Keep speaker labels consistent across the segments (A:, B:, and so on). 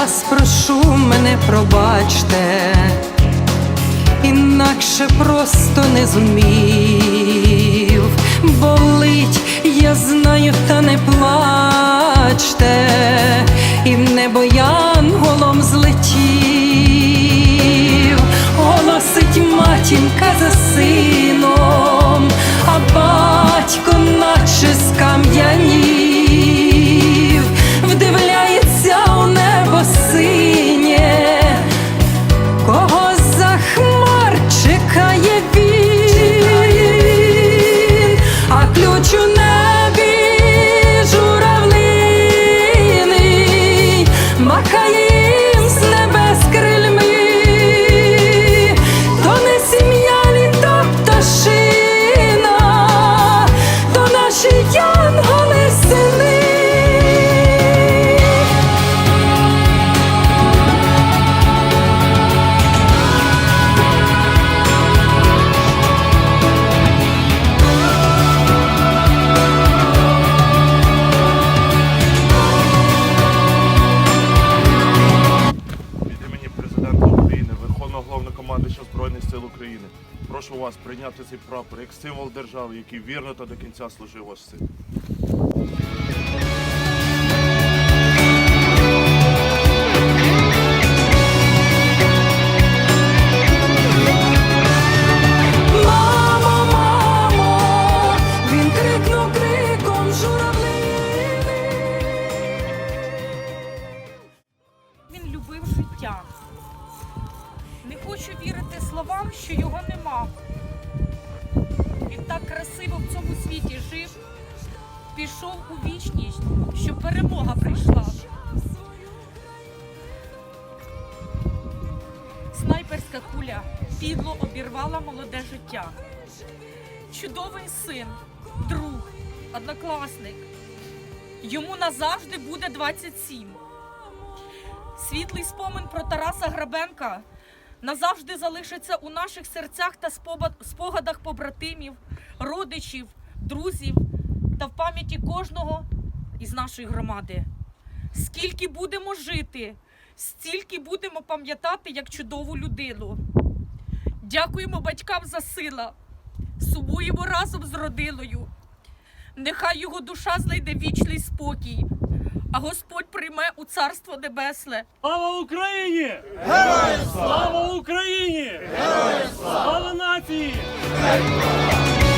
A: вас прошу, мене пробачте, інакше просто не зумів.
B: Збройних сил України. Прошу вас прийняти цей прапор як символ держави, який вірно та до кінця служив ваш син.
A: Він
C: любив життя. Не хочу вірити словам, що його нема. Він так красиво в цьому світі жив, пішов у вічність, щоб перемога прийшла. Снайперська куля підло обірвала молоде життя. Чудовий син, друг, однокласник. Йому назавжди буде 27. Світлий спомин про Тараса Грабенка назавжди залишиться у наших серцях та спогадах побратимів, родичів, друзів та в пам'яті кожного із нашої громади. Скільки будемо жити, стільки будемо пам'ятати як чудову людину. Дякуємо батькам за сила, сумуємо разом з родиною. Нехай його душа знайде вічний спокій, а Господь прийме у Царство Небесне.
D: Слава Україні! Героям слава Україні! Героям слава нації!
A: Мамо,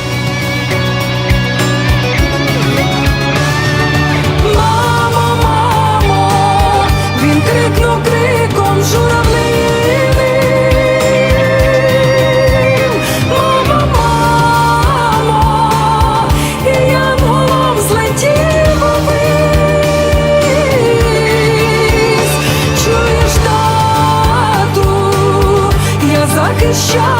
A: show.